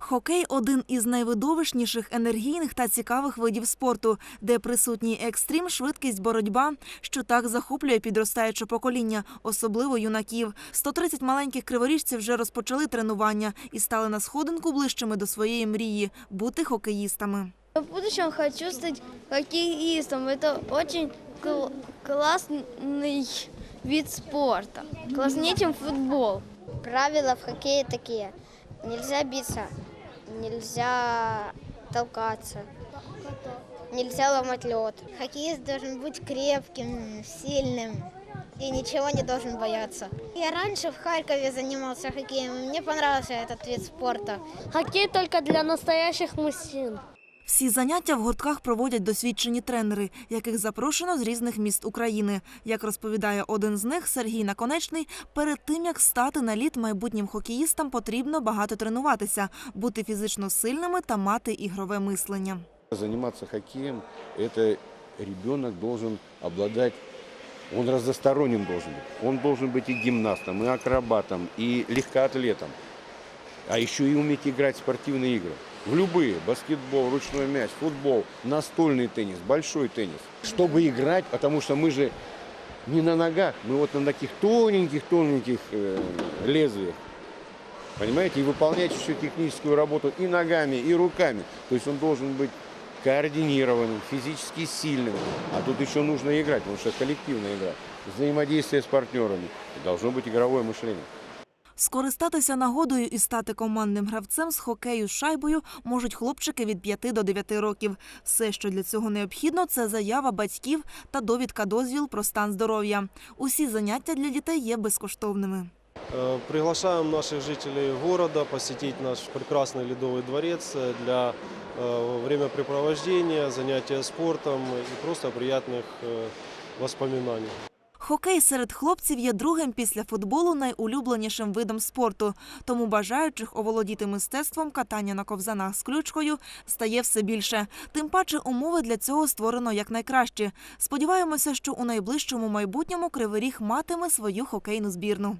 Хокей один із найвидовищніших, енергійних та цікавих видів спорту, де присутній екстрім, швидкість, боротьба, що так захоплює підростаюче покоління, особливо юнаків. 130 маленьких криворіжців вже розпочали тренування і стали на сходинку ближчими до своєї мрії бути хокеїстами. В будущем хочу стать хоккеистом. Это очень кл- классный вид спорта. Класснее, чем футбол. Правила в хоккее такие. Нельзя биться, нельзя толкаться, нельзя ломать лед. Хоккеист должен быть крепким, сильным и ничего не должен бояться. Я раньше в Харькове занимался хоккеем, и мне понравился этот вид спорта. Хоккей только для настоящих мужчин. Всі заняття в гуртках проводять досвідчені тренери, яких запрошено з різних міст України. Як розповідає один з них, Сергій Наконечний, перед тим як стати на лід майбутнім хокеїстам, потрібно багато тренуватися, бути фізично сильними та мати ігрове мислення. Заниматься хоккеем – это ребенок должен обладать, он разносторонним должен быть. Он должен быть и гимнастом, и акробатом, и легкоатлетом. А еще и уметь играть в спортивные игры. В любые. Баскетбол, ручной мяч, футбол, настольный теннис, большой теннис. Чтобы играть, потому что мы же не на ногах, мы вот на таких тоненьких-тоненьких э, лезвиях. Понимаете, и выполнять еще техническую работу и ногами, и руками. То есть он должен быть координированным, физически сильным. А тут еще нужно играть, потому что коллективная игра. Взаимодействие с партнерами. Должно быть игровое мышление. Скористатися нагодою і стати командним гравцем з хокею з шайбою можуть хлопчики від 5 до 9 років. Все, що для цього необхідно, це заява батьків та довідка дозвіл про стан здоров'я. Усі заняття для дітей є безкоштовними. Э, Приглашаем наших жителей города посетить наш прекрасный ледовый дворец э, для э, времяпрепровождения, занятия спортом и просто приятных э, воспоминаний. Хокей серед хлопців є другим після футболу найулюбленішим видом спорту. Тому бажаючих оволодіти мистецтвом катання на ковзанах з ключкою стає все більше. Тим паче умови для цього створено якнайкраще. Сподіваємося, що у найближчому майбутньому Кривий Ріг матиме свою хокейну збірну.